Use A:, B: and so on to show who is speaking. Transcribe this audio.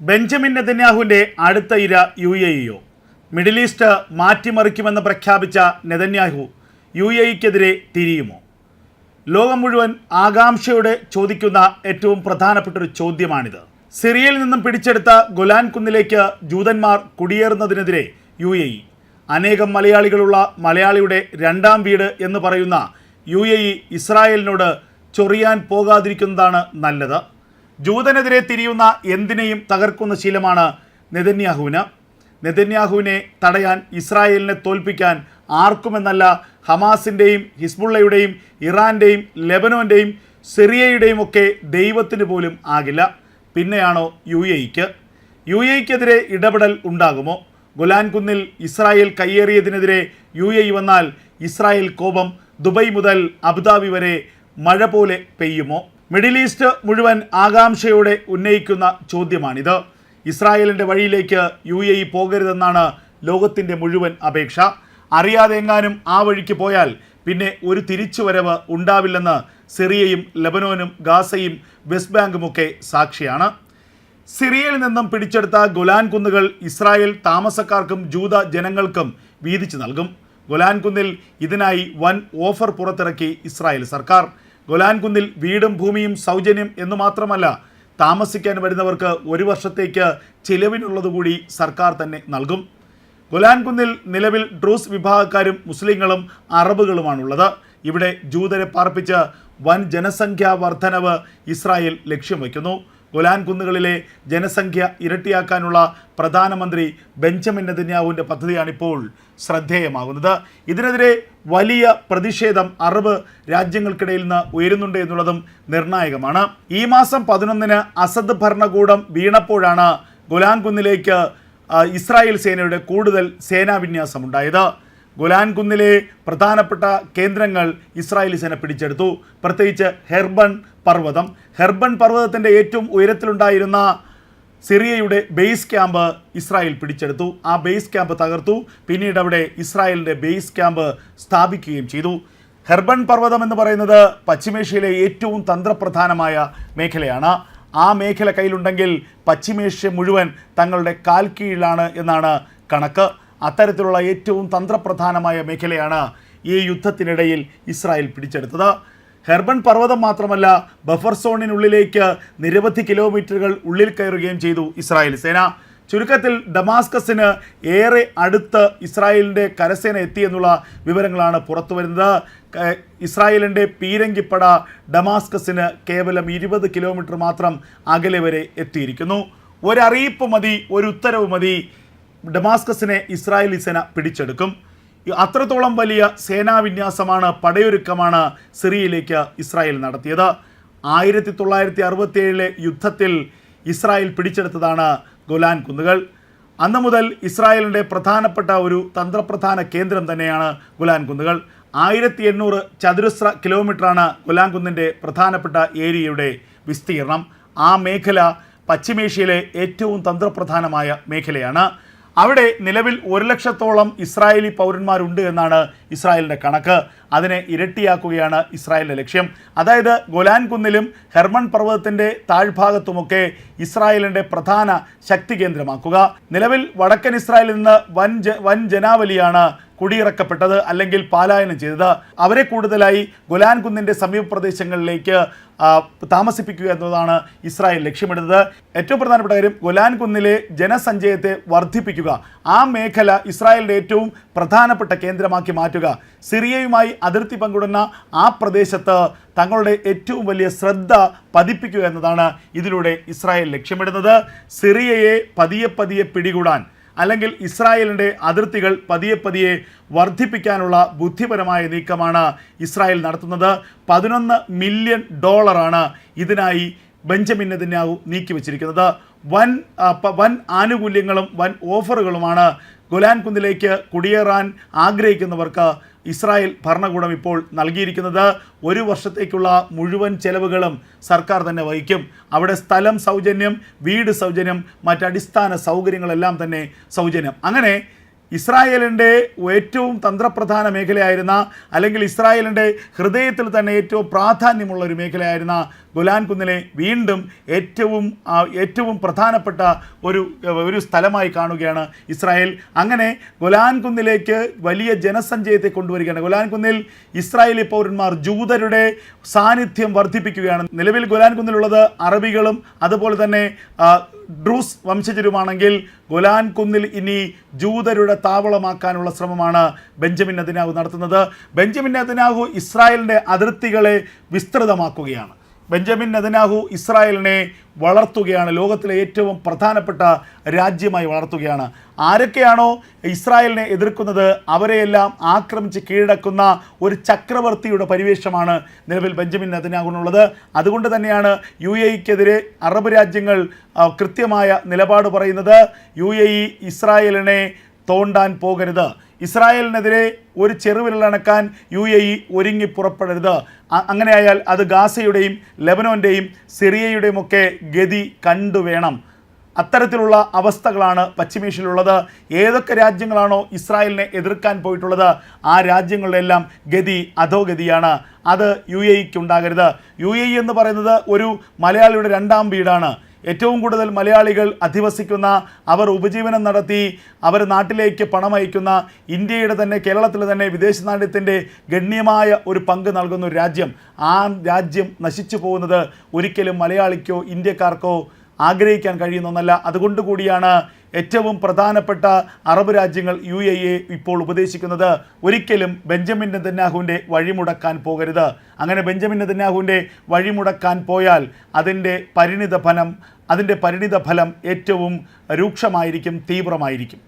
A: Benjamin നെതന്യാഹുവിന്റെ അടുത്ത ഇര യു എ ഇയോ മിഡിൽ ഈസ്റ്റ് മാറ്റിമറിക്കുമെന്ന് പ്രഖ്യാപിച്ച നെതന്യാഹു യു എ ഇക്കെതിരെ തിരിയുമോ? ലോകം മുഴുവൻ ആകാംക്ഷയോടെ ചോദിക്കുന്ന ഏറ്റവും പ്രധാനപ്പെട്ട ഒരു ചോദ്യമാണിത്. സിറിയയിൽ നിന്നും പിടിച്ചെടുത്ത ഗൊലാൻ കുന്നിലേക്ക് ജൂതന്മാർ കുടിയേറുന്നതിനെതിരെ യു എ ഇ. അനേകം മലയാളികളുള്ള മലയാളിയുടെ രണ്ടാം വീട് എന്ന് പറയുന്ന യു എ ഇ ഇസ്രായേലിനോട് ചൊറിയാൻ പോകാതിരിക്കുന്നതാണ് നല്ലത്. ജൂതനെതിരെ തിരിയുന്ന എന്തിനേയും തകർക്കുന്ന ശീലമാണ് നെതന്യാഹുവിന്. നെതന്യാഹുവിനെ തടയാൻ ഇസ്രായേലിനെ തോൽപ്പിക്കാൻ ആർക്കുമെന്നല്ല ഹമാസിന്റെയും ഹിസ്ബുള്ളയുടെയും ഇറാന്റെയും ലെബനോന്റെയും സിറിയയുടെയും ഒക്കെ ദൈവത്തിന് പോലും ആകില്ല. പിന്നെയാണോ യു എയ്ക്ക് യു എയ്ക്കെതിരെ ഇടപെടൽ ഉണ്ടാകുമോ? ഗുലാൻ കുന്നിൽ ഇസ്രായേൽ കയ്യേറിയതിനെതിരെ യു എ വന്നാൽ ഇസ്രായേൽ കോപം ദുബൈ മുതൽ അബുദാബി വരെ മഴ പോലെ പെയ്യുമോ? മിഡിൽ ഈസ്റ്റ് മുഴുവൻ ആകാംക്ഷയോടെ ഉന്നയിക്കുന്ന ചോദ്യമാണിത്. ഇസ്രായേലിന്റെ വഴിയിലേക്ക് യു എ ഇ പോകരുതെന്നാണ് ലോകത്തിന്റെ മുഴുവൻ അപേക്ഷ. അറിയാതെ എങ്ങാനും ആ വഴിക്ക് പോയാൽ പിന്നെ ഒരു തിരിച്ചുവരവ് ഉണ്ടാവില്ലെന്ന് സിറിയയും ലബനോനും ഗാസയും വെസ്റ്റ് ബാങ്കുമൊക്കെ സാക്ഷിയാണ്. സിറിയയിൽ നിന്നും പിടിച്ചെടുത്ത ഗുലാൻ കുന്നുകൾ ഇസ്രായേൽ താമസക്കാർക്കും ജൂത ജനങ്ങൾക്കും വീതിച്ചു നൽകും. ഗുലാൻ കുന്നിൽ ഇതിനായി വൻ ഓഫർ പുറത്തിറക്കി ഇസ്രായേൽ സർക്കാർ. ഗൊലാൻ കുന്നിൽ വീടും ഭൂമിയും സൗജന്യം എന്നു മാത്രമല്ല താമസിക്കാൻ വരുന്നവർക്ക് ഒരു വർഷത്തേക്ക് ചിലവിനുള്ളതുകൂടി സർക്കാർ തന്നെ നൽകും. ഗൊലാൻകുന്നിൽ നിലവിൽ ഡ്രൂസ് വിഭാഗക്കാരും മുസ്ലിങ്ങളും അറബുകളുമാണുള്ളത്. ഇവിടെ ജൂതരെ പാർപ്പിച്ച് വൻ ജനസംഖ്യാ വർധനവ് ഇസ്രായേൽ ലക്ഷ്യം വയ്ക്കുന്നു. ഗൊലാൻ കുന്നുകളിലെ ജനസംഖ്യ ഇരട്ടിയാക്കാനുള്ള പ്രധാനമന്ത്രി ബെഞ്ചമിൻ നെതന്യാഹുവിന്റെ പദ്ധതിയാണിപ്പോൾ ശ്രദ്ധേയമാകുന്നത്. ഇതിനെതിരെ വലിയ പ്രതിഷേധം അറബ് രാജ്യങ്ങൾക്കിടയിൽ നിന്ന് ഉയരുന്നുണ്ട് എന്നുള്ളതും നിർണായകമാണ്. ഈ മാസം പതിനൊന്നിന് അസദ് ഭരണകൂടം വീണപ്പോഴാണ് ഗൊലാൻ കുന്നിലേക്ക് ഇസ്രായേൽ സേനയുടെ കൂടുതൽ സേനാവിന്യാസം ഉണ്ടായത് ഗൊലാൻ കുന്നിലെ പ്രധാനപ്പെട്ട കേന്ദ്രങ്ങൾ ഇസ്രായേലി സേന പിടിച്ചെടുത്തു. പ്രത്യേകിച്ച് ഹെർബൺ പർവതം. ഹെർബൺ പർവതത്തിന്റെ ഏറ്റവും ഉയരത്തിലുണ്ടായിരുന്ന സിറിയയുടെ ബേസ് ക്യാമ്പ് ഇസ്രായേൽ പിടിച്ചെടുത്തു. ആ ബേസ് ക്യാമ്പ് തകർത്തു. പിന്നീട് അവിടെ ഇസ്രായേലിന്റെ ബേസ് ക്യാമ്പ് സ്ഥാപിക്കുകയും ചെയ്തു. ഹെർബൺ പർവതം എന്ന് പറയുന്നത് പശ്ചിമേഷ്യയിലെ ഏറ്റവും തന്ത്രപ്രധാനമായ മേഖലയാണ്. ആ മേഖല കയ്യിലുണ്ടെങ്കിൽ പശ്ചിമേഷ്യ മുഴുവൻ തങ്ങളുടെ കാൽ കീഴിലാണ് എന്നാണ് കണക്ക്. അത്തരത്തിലുള്ള ഏറ്റവും തന്ത്രപ്രധാനമായ മേഖലയാണ് ഈ യുദ്ധത്തിനിടയിൽ ഇസ്രായേൽ പിടിച്ചെടുത്തത്. ഹെർബൺ പർവതം മാത്രമല്ല ബഫർ സോണിനുള്ളിലേക്ക് നിരവധി കിലോമീറ്ററുകൾ ഉള്ളിൽ കയറുകയും ചെയ്തു ഇസ്രായേൽ സേന. ചുരുക്കത്തിൽ ഡമാസ്കസിന് ഏറെ അടുത്ത് ഇസ്രായേലിന്റെ കരസേന എത്തിയെന്നുള്ള വിവരങ്ങളാണ് പുറത്തു വരുന്നത്. ഇസ്രായേലിന്റെ പീരങ്കിപ്പട ഡമാസ്കസിന് കേവലം ഇരുപത് കിലോമീറ്റർ മാത്രം അകലെ വരെ എത്തിയിരിക്കുന്നു. ഒരറിയിപ്പ് മതി ഒരു ഉത്തരവ് മതി. ഡമാസ്കസിനെ ഇസ്രായേലി സേന പിടിച്ചെടുക്കും. അത്രത്തോളം വലിയ സേനാവിന്യാസമാണ് പടയൊരുക്കമാണ് സിറിയയിലേക്ക് ഇസ്രായേൽ നടത്തിയത്. ആയിരത്തി തൊള്ളായിരത്തി അറുപത്തിയേഴിലെ യുദ്ധത്തിൽ ഇസ്രായേൽ പിടിച്ചെടുത്തതാണ് ഗൊലാൻ കുന്നുകൾ. അന്ന് മുതൽ ഇസ്രായേലിന്റെ പ്രധാനപ്പെട്ട ഒരു തന്ത്രപ്രധാന കേന്ദ്രം തന്നെയാണ് ഗുലാൻ കുന്നുകൾ. ആയിരത്തി എണ്ണൂറ് ചതുരശ്ര കിലോമീറ്ററാണ് ഗുലാൻ കുന്നിന്റെ പ്രധാനപ്പെട്ട ഏരിയയുടെ വിസ്തീർണം. ആ മേഖല പശ്ചിമേഷ്യയിലെ ഏറ്റവും തന്ത്രപ്രധാനമായ മേഖലയാണ്. അവിടെ നിലവിൽ ഒരു ലക്ഷത്തോളം ഇസ്രായേലി പൗരന്മാരുണ്ട് എന്നാണ് ഇസ്രായേലിന്റെ കണക്ക്. അതിനെ ഇരട്ടിയാക്കുകയാണ് ഇസ്രായേലിന്റെ ലക്ഷ്യം. അതായത് ഗൊലാൻ കുന്നിലും ഹെർമൺ പർവതത്തിന്റെ താഴ്ഭാഗത്തുമൊക്കെ ഇസ്രായേലിന്റെ പ്രധാന ശക്തി കേന്ദ്രമാക്കുക. നിലവിൽ വടക്കൻ ഇസ്രായേലിൽ നിന്ന് വൻ വൻ ജനാവലിയാണ് കുടിയിറക്കപ്പെട്ടത് അല്ലെങ്കിൽ പാലായനം ചെയ്തത്. അവരെ കൂടുതലായി ഗുലാൻ കുന്നിന്റെ സമീപ പ്രദേശങ്ങളിലേക്ക് താമസിപ്പിക്കുക എന്നതാണ് ഇസ്രായേൽ ലക്ഷ്യമിടുന്നത്. ഏറ്റവും പ്രധാനപ്പെട്ട കാര്യം ഗുലാൻ കുന്നിലെ ജനസഞ്ചയത്തെ വർദ്ധിപ്പിക്കുക. ആ മേഖല ഇസ്രായേലിന്റെ ഏറ്റവും പ്രധാനപ്പെട്ട കേന്ദ്രമാക്കി മാറ്റുക. സിറിയയുമായി അതിർത്തി പങ്കിടുന്ന ആ പ്രദേശത്ത് തങ്ങളുടെ ഏറ്റവും വലിയ ശ്രദ്ധ പതിപ്പിക്കുക എന്നതാണ് ഇതിലൂടെ ഇസ്രായേൽ ലക്ഷ്യമിടുന്നത്. സിറിയയെ പതിയെ പതിയെ പിടികൂടാൻ അല്ലെങ്കിൽ ഇസ്രായേലിന്റെ അതിർത്തികൾ പതിയെ പതിയെ വർദ്ധിപ്പിക്കാനുള്ള ബുദ്ധിപരമായ നീക്കമാണ് ഇസ്രായേൽ നടത്തുന്നത്. പതിനൊന്ന് മില്യൺ ഡോളറാണ് ഇതിനായി ബെഞ്ചമിൻ നെതന്യാഹു നീക്കി വച്ചിരിക്കുന്നത് വൻ വൻ ആനുകൂല്യങ്ങളും വൻ ഓഫറുകളുമാണ് ഗുലാൻ കുന്നിലേക്ക് കുടിയേറാൻ ആഗ്രഹിക്കുന്നവർക്ക് ഇസ്രായേൽ ഭരണകൂടം ഇപ്പോൾ നൽകിയിരിക്കുന്നത്. ഒരു വർഷത്തേക്കുള്ള മുഴുവൻ ചെലവുകളും സർക്കാർ തന്നെ വഹിക്കും. അവിടെ സ്ഥലം സൗജന്യം വീട് സൗജന്യം മറ്റടിസ്ഥാന സൗകര്യങ്ങളെല്ലാം തന്നെ സൗജന്യം. അങ്ങനെ ഇസ്രായേലിന്റെ ഏറ്റവും തന്ത്രപ്രധാന മേഖലയായിരുന്ന അല്ലെങ്കിൽ ഇസ്രായേലിന്റെ ഹൃദയത്തിൽ തന്നെ ഏറ്റവും പ്രാധാന്യമുള്ള ഒരു മേഖലയായിരുന്ന ഗൊലാൻ കുന്നിനെ വീണ്ടും ഏറ്റവും ഏറ്റവും പ്രധാനപ്പെട്ട ഒരു ഒരു സ്ഥലമായി കാണുകയാണ് ഇസ്രായേൽ. അങ്ങനെ ഗുലാൻ കുന്നിലേക്ക് വലിയ ജനസഞ്ചയത്തെ കൊണ്ടുവരികയാണ്. ഗുലാൻ കുന്നിൽ ഇസ്രായേലി പൗരന്മാർ ജൂതരുടെ സാന്നിധ്യം വർദ്ധിപ്പിക്കുകയാണ്. നിലവിൽ ഗുലാൻ കുന്നിലുള്ളത് അറബികളും അതുപോലെ തന്നെ ഡ്രൂസ് വംശജരുമാണെങ്കിൽ ഗുലാൻ കുന്നിൽ ഇനി ജൂതരുടെ താവളമാക്കാനുള്ള ശ്രമമാണ് ബെഞ്ചമിൻ അതിനാഹു നടത്തുന്നത്. ബെഞ്ചമിൻ അതിനാഹു ഇസ്രായേലിന്റെ അതിർത്തികളെ വിസ്തൃതമാക്കുകയാണ്. ബെഞ്ചമിൻ നെതന്യാഹു ഇസ്രായേലിനെ വളർത്തുകയാണ് ലോകത്തിലെ ഏറ്റവും പ്രധാനപ്പെട്ട രാജ്യമായി വളർത്തുകയാണ്. ആരൊക്കെയാണോ ഇസ്രായേലിനെ എതിർക്കുന്നത് അവരെയെല്ലാം ആക്രമിച്ച് കീഴടക്കുന്ന ഒരു ചക്രവർത്തിയുടെ പരിവേഷമാണ് നിലവിൽ ബെഞ്ചമിൻ നെതന്യാഹുവിനുള്ളത്. അതുകൊണ്ട് തന്നെയാണ് യു എക്കെതിരെ അറബ് രാജ്യങ്ങൾ കൃത്യമായ നിലപാട് പറയുന്നത് യു എ ഇസ്രായേലിനെ തോണ്ടാൻ പോകരുത്. ഇസ്രായേലിനെതിരെ ഒരു ചെറുവിരലണക്കാൻ യു എ ഇ ഒരുങ്ങി പുറപ്പെടരുത്. അങ്ങനെയായാൽ അത് ഗാസയുടെയും ലെബനോന്റെയും സിറിയയുടെയും ഒക്കെ ഗതി കണ്ടുവേണം അത്തരത്തിലുള്ള അവസ്ഥകളാണ് പശ്ചിമേഷ്യയിലുള്ളത്. ഏതൊക്കെ രാജ്യങ്ങളാണോ ഇസ്രായേലിനെ എതിർക്കാൻ പോയിട്ടുള്ളത് ആ രാജ്യങ്ങളിലെല്ലാം ഗതി അധോഗതിയാണ്. അത് യു എ ഇക്ക് ഉണ്ടാകരുത്. യു എ ഇ എന്ന് പറയുന്നത് ഒരു മലയാളിയുടെ രണ്ടാം വീടാണ്. ഏറ്റവും കൂടുതൽ മലയാളികൾ അധിവസിക്കുന്ന അവർ ഉപജീവനം നടത്തി അവർ നാട്ടിലേക്ക് പണം അയക്കുന്ന ഇന്ത്യയുടെ തന്നെ കേരളത്തിലെ തന്നെ വിദേശ നാണ്യത്തിന്റെ ഗണ്യമായ ഒരു പങ്ക് നൽകുന്ന ഒരു രാജ്യം. ആ രാജ്യം നശിച്ചു പോകുന്നത് ഒരിക്കലും മലയാളിക്കോ ഇന്ത്യക്കാർക്കോ ആഗ്രഹിക്കാൻ കഴിയുന്ന ഒന്നല്ല. അതുകൊണ്ട് കൂടിയാണ് ഏറ്റവും പ്രധാനപ്പെട്ട അറബ് രാജ്യങ്ങൾ യു എ എ ഇപ്പോൾ ഉപദേശിക്കുന്നത് ഒരിക്കലും ബെഞ്ചമിൻ നെതന്യാഹുവിന്റെ വഴിമുടക്കാൻ പോകരുത്. അങ്ങനെ ബെഞ്ചമിൻ നെതന്യാഹുവിന്റെ വഴിമുടക്കാൻ പോയാൽ അതിന്റെ പരിണിത ഫലം അതിന്റെ പരിണിത ഫലം ഏറ്റവും രൂക്ഷമായിരിക്കും തീവ്രമായിരിക്കും.